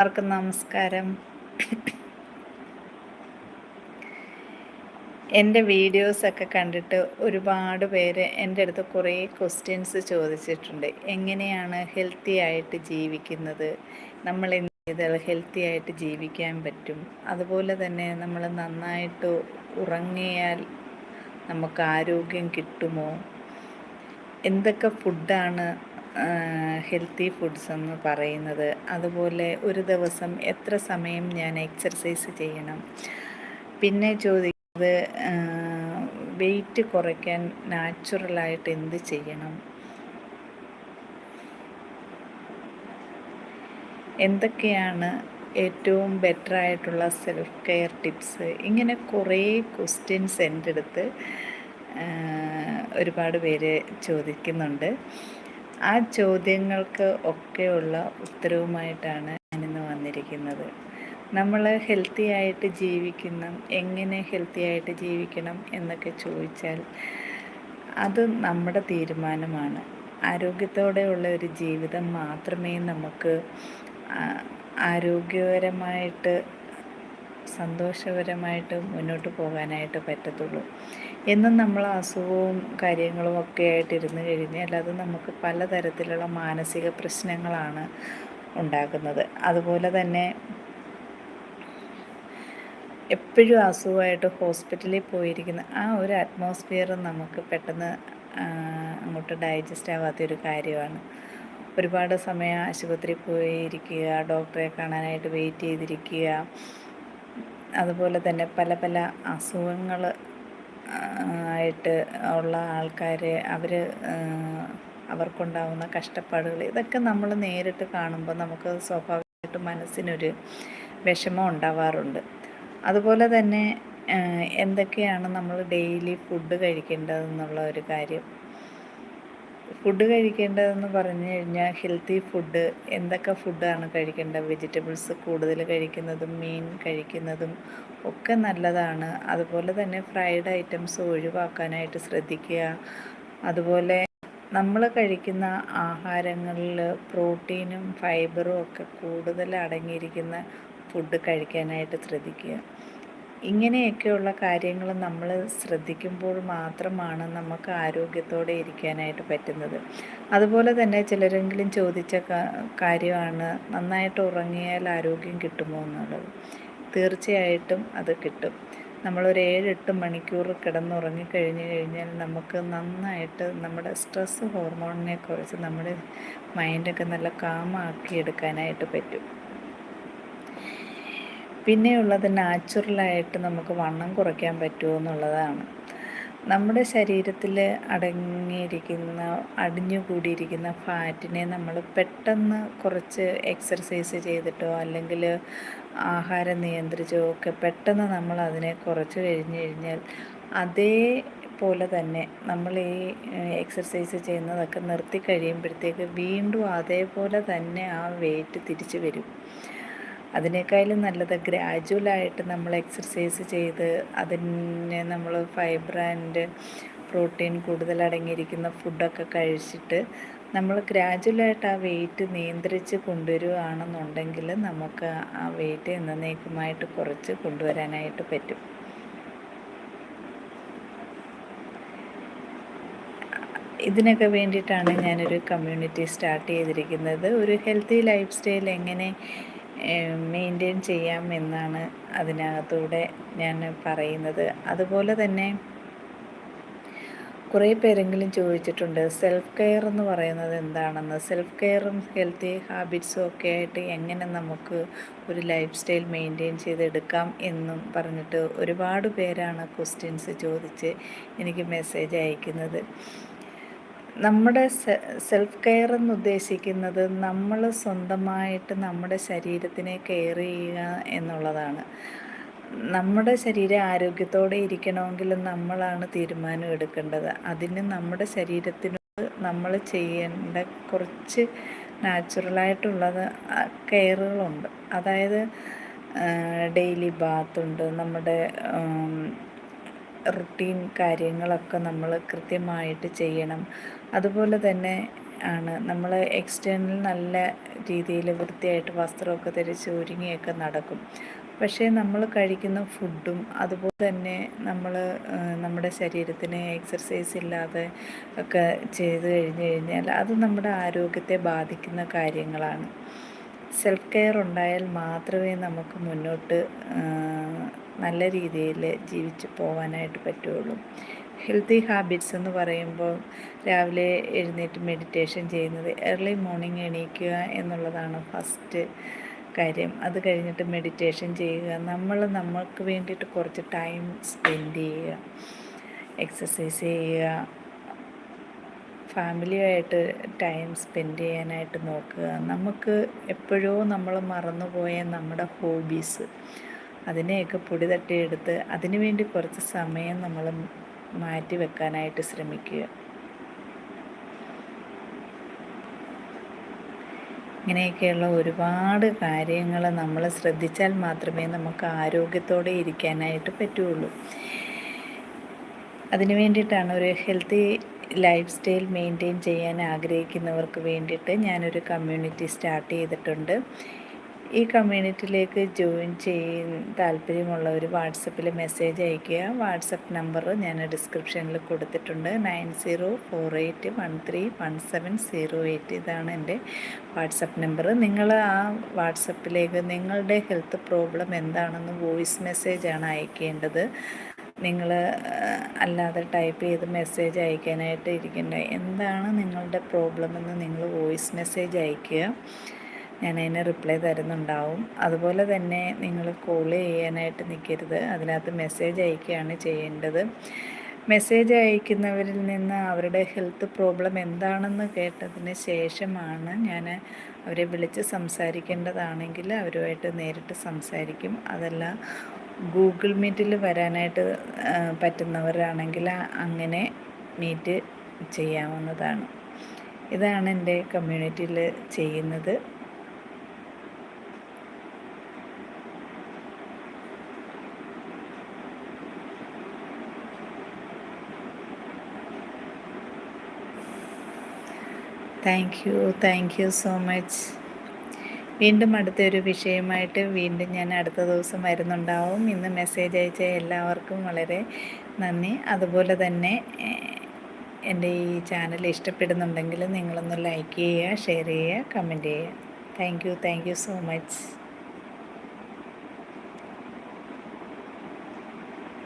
എല്ലാവർക്കും നമസ്കാരം. എന്റെ വീഡിയോസൊക്കെ കണ്ടിട്ട് ഒരുപാട് പേര് എന്റെ അടുത്ത് കുറേ ക്വസ്റ്റ്യൻസ് ചോദിച്ചിട്ടുണ്ട്. എങ്ങനെയാണ് ഹെൽത്തി ആയിട്ട് ജീവിക്കുന്നത്? നമ്മൾ എന്ത് ചെയ്താൽ ഹെൽത്തി ആയിട്ട് ജീവിക്കാൻ പറ്റും? അതുപോലെ തന്നെ നമ്മൾ നന്നായിട്ട് ഉറങ്ങിയാൽ നമുക്ക് ആരോഗ്യം കിട്ടുമോ? എന്തൊക്കെ ഫുഡാണ് ഹെൽത്തി ഫുഡ്സ് എന്ന് പറയുന്നത്. അതുപോലെ ഒരു ദിവസം എത്ര സമയം ഞാൻ എക്സർസൈസ് ചെയ്യണം? പിന്നെ ചോദിക്കുന്നത് വെയിറ്റ് കുറയ്ക്കാൻ നാച്ചുറലായിട്ട് എന്ത് ചെയ്യണം? എന്തൊക്കെയാണ് ഏറ്റവും ബെറ്റർ ആയിട്ടുള്ള സെൽഫ് കെയർ ടിപ്സ് ഇങ്ങനെ കുറേ ക്വസ്റ്റ്യൻസ് എന്റെ അടുത്ത് ഒരുപാട് പേര് ചോദിക്കുന്നുണ്ട്. ആ ചോദ്യങ്ങൾക്ക് ഒക്കെയുള്ള ഉത്തരവുമായിട്ടാണ് ഞാനിന്ന് വന്നിരിക്കുന്നത്. നമ്മൾ ഹെൽത്തി ആയിട്ട് ജീവിക്കണം എങ്ങനെ ഹെൽത്തി ആയിട്ട് ജീവിക്കണം എന്നൊക്കെ ചോദിച്ചാൽ അത് നമ്മുടെ തീരുമാനമാണ്. ആരോഗ്യത്തോടെയുള്ള ഒരു ജീവിതം മാത്രമേ നമുക്ക് ആരോഗ്യപരമായിട്ട് സന്തോഷപരമായിട്ട് മുന്നോട്ട് പോകാനായിട്ട് പറ്റത്തുള്ളൂ. എന്നും നമ്മൾ അസുഖവും കാര്യങ്ങളും ഒക്കെ ആയിട്ട് ഇരുന്ന് കഴിഞ്ഞാൽ അത് നമുക്ക് പലതരത്തിലുള്ള മാനസിക പ്രശ്നങ്ങളാണ് ഉണ്ടാക്കുന്നത് അതുപോലെ തന്നെ എപ്പോഴും അസുഖമായിട്ട് ഹോസ്പിറ്റലിൽ പോയിരിക്കുന്ന ആ ഒരു അറ്റ്മോസ്ഫിയർ നമുക്ക് പെട്ടെന്ന് അങ്ങോട്ട് ഡൈജസ്റ്റ് ആവാത്ത ഒരു കാര്യമാണ്. ഒരുപാട് സമയം ആശുപത്രിയിൽ പോയിരിക്കുക ഡോക്ടറെ കാണാനായിട്ട് വെയിറ്റ് ചെയ്തിരിക്കുക അതുപോലെ തന്നെ പല പല അസുഖങ്ങൾ ആയിട്ട് ഉള്ള ആൾക്കാരെ അവർ അവർക്കുണ്ടാകുന്ന കഷ്ടപ്പാടുകൾ ഇതൊക്കെ നമ്മൾ നേരിട്ട് കാണുമ്പോൾ നമുക്ക് സ്വാഭാവികമായിട്ടും മനസ്സിനൊരു വിഷമം ഉണ്ടാവാറുണ്ട്. അതുപോലെ തന്നെ എന്തൊക്കെയാണ് നമ്മൾ ഡെയിലി ഫുഡ് കഴിക്കേണ്ടതെന്നുള്ള ഒരു കാര്യം? ഫുഡ് കഴിക്കേണ്ടതെന്ന് പറഞ്ഞു കഴിഞ്ഞാൽ ഹെൽത്തി ഫുഡ് എന്തൊക്കെ ഫുഡാണ് കഴിക്കേണ്ടത്? വെജിറ്റബിൾസ് കൂടുതൽ കഴിക്കുന്നതും മീൻ കഴിക്കുന്നതും ഒക്കെ നല്ലതാണ്. അതുപോലെ തന്നെ ഫ്രൈഡ് ഐറ്റംസ് ഒഴിവാക്കാനായിട്ട് ശ്രദ്ധിക്കുക. അതുപോലെ നമ്മൾ കഴിക്കുന്ന ആഹാരങ്ങളിൽ പ്രോട്ടീനും ഫൈബറും ഒക്കെ കൂടുതൽ അടങ്ങിയിരിക്കുന്ന ഫുഡ് കഴിക്കാനായിട്ട് ശ്രദ്ധിക്കുക. ഇങ്ങനെയൊക്കെയുള്ള കാര്യങ്ങൾ നമ്മൾ ശ്രദ്ധിക്കുമ്പോൾ മാത്രമാണ് നമുക്ക് ആരോഗ്യത്തോടെ ഇരിക്കാനായിട്ട് പറ്റുന്നത്. അതുപോലെ തന്നെ ചിലരെങ്കിലും ചോദിച്ച കാര്യമാണ് നന്നായിട്ട് ഉറങ്ങിയാൽ ആരോഗ്യം കിട്ടുമോ എന്നുള്ളത്. തീർച്ചയായിട്ടും അത് കിട്ടും. നമ്മളൊരു ഏഴെട്ട് മണിക്കൂർ കിടന്നുറങ്ങിക്കഴിഞ്ഞ് കഴിഞ്ഞാൽ നമുക്ക് നന്നായിട്ട് നമ്മുടെ സ്ട്രെസ് ഹോർമോണിനെ കുറിച്ച് നമ്മുടെ മൈൻഡൊക്കെ നല്ല കാമാക്കി എടുക്കാനായിട്ട് പറ്റും. പിന്നെയുള്ളത് നാച്ചുറലായിട്ട് നമുക്ക് വണ്ണം കുറയ്ക്കാൻ പറ്റുമോ എന്നുള്ളതാണ്. നമ്മുടെ ശരീരത്തിൽ അടങ്ങിയിരിക്കുന്ന അടിഞ്ഞുകൂടിയിരിക്കുന്ന ഫാറ്റിനെ നമ്മൾ പെട്ടെന്ന് കുറച്ച് എക്സർസൈസ് ചെയ്തിട്ടോ അല്ലെങ്കിൽ ആഹാരം നിയന്ത്രിച്ചോ ഒക്കെ പെട്ടെന്ന് നമ്മൾ അതിനെ കുറച്ച് കഴിഞ്ഞ് കഴിഞ്ഞാൽ അതേപോലെ തന്നെ നമ്മൾ ഈ എക്സർസൈസ് ചെയ്യുന്നതൊക്കെ നിർത്തി കഴിയുമ്പോഴത്തേക്ക് വീണ്ടും അതേപോലെ തന്നെ ആ വെയിറ്റ് തിരിച്ചു വരും. അതിനേക്കാളും നല്ലത് ഗ്രാജുവലായിട്ട് നമ്മൾ എക്സർസൈസ് ചെയ്ത് അതിനെ നമ്മൾ ഫൈബർ ആൻഡ് പ്രോട്ടീൻ കൂടുതൽ അടങ്ങിയിരിക്കുന്ന ഫുഡൊക്കെ കഴിച്ചിട്ട് നമ്മൾ ഗ്രാജുവലായിട്ട് ആ വെയിറ്റ് നിയന്ത്രിച്ച് കൊണ്ടുവരികയാണെന്നുണ്ടെങ്കിൽ നമുക്ക് ആ വെയിറ്റ് എന്നേക്കുമായിട്ട് കുറച്ച് കൊണ്ടുവരാനായിട്ട് പറ്റും. ഇതിനൊക്കെ വേണ്ടിയിട്ടാണ് ഞാനൊരു കമ്മ്യൂണിറ്റി സ്റ്റാർട്ട് ചെയ്തിരിക്കുന്നത്. ഒരു ഹെൽത്തി ലൈഫ് സ്റ്റൈൽ എങ്ങനെ മെയിന്റെയിൻ ചെയ്യാം എന്നാണ് അതിനകത്തൂടെ ഞാൻ പറയുന്നത്. അതുപോലെ തന്നെ കുറേ പേരെങ്കിലും ചോദിച്ചിട്ടുണ്ട് സെൽഫ് കെയർ എന്ന് പറയുന്നത് എന്താണെന്ന്? സെൽഫ് കെയറും ഹെൽത്തി ഹാബിറ്റ്സും ഒക്കെ ആയിട്ട് എങ്ങനെ നമുക്ക് ഒരു ലൈഫ് സ്റ്റൈൽ മെയിന്റെയിൻ ചെയ്തെടുക്കാം എന്നും പറഞ്ഞിട്ട് ഒരുപാട് പേരാണ് ക്വസ്റ്റ്യൻസ് ചോദിച്ച് എനിക്ക് മെസ്സേജ് അയക്കുന്നത്. നമ്മുടെ സെൽഫ് കെയർ എന്ന് ഉദ്ദേശിക്കുന്നത് നമ്മൾ സ്വന്തമായിട്ട് നമ്മുടെ ശരീരത്തിനെ കെയർ ചെയ്യുക എന്നുള്ളതാണ്. നമ്മുടെ ശരീരം ആരോഗ്യത്തോടെ ഇരിക്കണമെങ്കിൽ നമ്മളാണ് തീരുമാനം എടുക്കേണ്ടത്. അതിന് നമ്മുടെ ശരീരത്തിനോട് നമ്മൾ ചെയ്യേണ്ട കുറച്ച് നാച്ചുറലായിട്ടുള്ളത് കെയറുകളുണ്ട് അതായത് ഡെയിലി ബാത്തുണ്ട് നമ്മുടെ റുട്ടീൻ കാര്യങ്ങളൊക്കെ നമ്മൾ കൃത്യമായിട്ട് ചെയ്യണം. അതുപോലെ തന്നെ ആണ് നമ്മൾ എക്സ്റ്റേണൽ നല്ല രീതിയിൽ വൃത്തിയായിട്ട് വസ്ത്രമൊക്കെ ധരിച്ച് ഒരുങ്ങിയൊക്കെ നടക്കും. പക്ഷേ നമ്മൾ കഴിക്കുന്ന ഫുഡും അതുപോലെ തന്നെ നമ്മൾ നമ്മുടെ ശരീരത്തിന് എക്സർസൈസ് ഇല്ലാതെ ഒക്കെ ചെയ്ത് കഴിഞ്ഞ് കഴിഞ്ഞാൽ അത് നമ്മുടെ ആരോഗ്യത്തെ ബാധിക്കുന്ന കാര്യങ്ങളാണ്. സെൽഫ് കെയർ ഉണ്ടായാൽ മാത്രമേ നമുക്ക് മുന്നോട്ട് നല്ല രീതിയിൽ ജീവിച്ച് പോകാനായിട്ട് പറ്റുള്ളൂ. ഹെൽത്തി ഹാബിറ്റ്സ് എന്ന് പറയുമ്പോൾ രാവിലെ എഴുന്നേറ്റ് മെഡിറ്റേഷൻ ചെയ്യുന്നത് ഏർലി മോർണിംഗ് എണീക്കുക എന്നുള്ളതാണ് ഫസ്റ്റ് കാര്യം. അത് കഴിഞ്ഞിട്ട് മെഡിറ്റേഷൻ ചെയ്യുക. നമ്മൾ നമ്മൾക്ക് വേണ്ടിയിട്ട് കുറച്ച് ടൈം സ്പെൻഡ് ചെയ്യുക. എക്സസൈസ് ചെയ്യുക. ഫാമിലിയായിട്ട് ടൈം സ്പെൻഡ് ചെയ്യാനായിട്ട് നോക്കുക. നമുക്ക് എപ്പോഴോ നമ്മൾ മറന്നുപോയ നമ്മുടെ ഹോബീസ് അതിനെയൊക്കെ പൊടി തട്ടിയെടുത്ത് അതിനു വേണ്ടി കുറച്ച് സമയം നമ്മൾ മാറ്റി വെക്കാനായിട്ട് ശ്രമിക്കുക. ഇങ്ങനെയൊക്കെയുള്ള ഒരുപാട് കാര്യങ്ങൾ നമ്മൾ ശ്രദ്ധിച്ചാൽ മാത്രമേ നമുക്ക് ആരോഗ്യത്തോടെ ഇരിക്കാനായിട്ട് പറ്റുള്ളൂ. അതിനു വേണ്ടിയിട്ടാണ് ഒരു ഹെൽത്തി ലൈഫ് സ്റ്റൈൽ മെയിന്റെയിൻ ചെയ്യാൻ ആഗ്രഹിക്കുന്നവർക്ക് വേണ്ടിയിട്ട് ഞാനൊരു കമ്മ്യൂണിറ്റി സ്റ്റാർട്ട് ചെയ്തിട്ടുണ്ട്. ഈ കമ്മ്യൂണിറ്റിയിലേക്ക് ജോയിൻ ചെയ്യാൻ താല്പര്യമുള്ളവർ വാട്സപ്പിൽ മെസ്സേജ് അയയ്ക്കുക. വാട്സപ്പ് നമ്പർ ഞാൻ ഡിസ്ക്രിപ്ഷനിൽ കൊടുത്തിട്ടുണ്ട്. Nine zero four eight one three one seven zero eight ഇതാണ് എന്റെ വാട്സപ്പ് നമ്പർ. നിങ്ങൾ ആ വാട്സപ്പിലേക്ക് നിങ്ങളുടെ ഹെൽത്ത് പ്രോബ്ലം എന്താണെന്ന് വോയിസ് മെസ്സേജാണ് അയക്കേണ്ടത്. നിങ്ങൾ അല്ലാതെ ടൈപ്പ് ചെയ്ത് മെസ്സേജ് അയക്കാനായിട്ട് ഇരിക്കേണ്ട. എന്താണ് നിങ്ങളുടെ പ്രോബ്ലം എന്ന് നിങ്ങൾ വോയിസ് മെസ്സേജ് അയയ്ക്കുക. ഞാൻ അതിന് റിപ്ലൈ തരുന്നുണ്ടാവും. അതുപോലെ തന്നെ നിങ്ങൾ കോൾ ചെയ്യാനായിട്ട് നിൽക്കരുത് അതിനകത്ത് മെസ്സേജ് അയക്കുകയാണ് ചെയ്യേണ്ടത്. മെസ്സേജ് അയക്കുന്നവരിൽ നിന്ന് അവരുടെ ഹെൽത്ത് പ്രോബ്ലം എന്താണെന്ന് കേട്ടതിന് ശേഷമാണ് ഞാൻ അവരെ വിളിച്ച് സംസാരിക്കേണ്ടതാണെങ്കിൽ അവരുമായിട്ട് നേരിട്ട് സംസാരിക്കും. അതല്ല ഗൂഗിൾ മീറ്റിൽ വരാനായിട്ട് പറ്റുന്നവരാണെങ്കിൽ അങ്ങനെ മീറ്റ് ചെയ്യാവുന്നതാണ്. ഇതാണ് എന്റെ കമ്മ്യൂണിറ്റിയിൽ ചെയ്യുന്നത്. Thank you thank you so much വീണ്ടും അടുത്തൊരു വിഷയമായിട്ട് വീണ്ടും ഞാൻ അടുത്ത ദിവസം വരുന്നുണ്ടാവും. ഇന്ന് മെസ്സേജ് അയച്ച എല്ലാവർക്കും വളരെ നന്ദി. അതുപോലെ തന്നെ എന്റെ ഈ ചാനൽ ഇഷ്ടപ്പെടുന്നുണ്ടെങ്കിൽ നിങ്ങളൊന്ന് ലൈക്ക് ചെയ്യുക ഷെയർ ചെയ്യുക കമന്റ് ചെയ്യുക. Thank you thank you so much